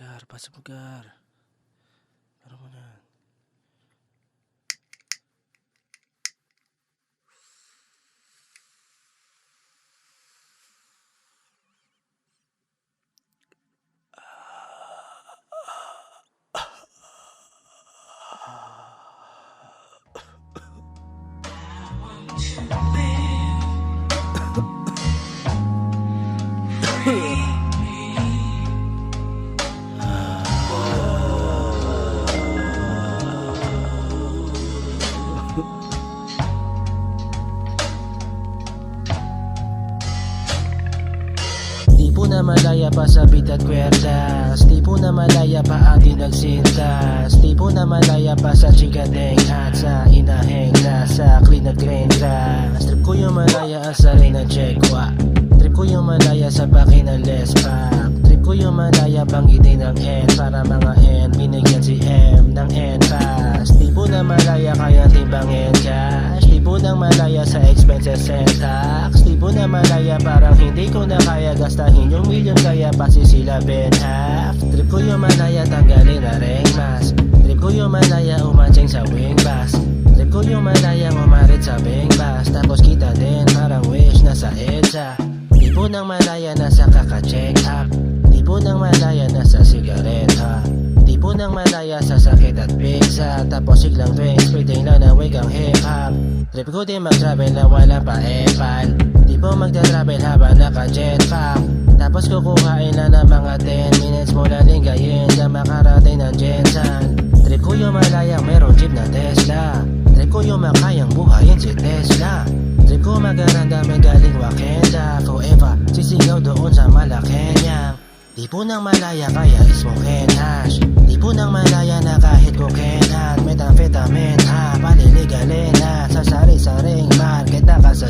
segar, pas segar. Aromanya. Po na malaya pa sa beat at kwerdas Di po na malaya pa atin nagsintas Di po na malaya pa sa chikadeng At sa inaheng na sa clean at grain grass Trip ko yung malaya asa rin ang checkwa Trip ko yung malaya sa pakinales pack Trip ko yung malaya bangitin ng N Para mga N binigyan si M ng N pass Di po na malaya kaya timbangin cash Di po na malaya sa expenses po na malaya parang hindi ko na kaya. Gastahin yung milyon kaya pasisilabin half. Trip ko yung malaya tanggalin na ring mask. Trip ko yung malaya umatsing sa wing bus Trip ko yung malaya umarit sa bing bus Tapos kita din parang wish na sa EDSA. Di po nang malaya nasa kaka-check up. Di po nang malaya nasa sigareta Di po nang malaya sa sakit at pizza. Tapos siglang face, pwedeng lang na wig ang hip hop Trip ko din mag-travel na wala pa epal Di po magta-travel habang naka-jetpack Tapos kukuhain na ng mga 10 minutes mula linggayin Na makarating ng Jensan Trip ko yung malayang merong jeep na Tesla. Trip ko yung makayang buhayin si Tesla. Trip ko magaramdamin galing Wakenda. Forever, sisigaw doon sa Malacanang Di po nang malaya kaya smoke hash Di po nang malaya na kahit cocaine at methamphetamine ha Paliligalin sa sari-saring market na ka sa shepa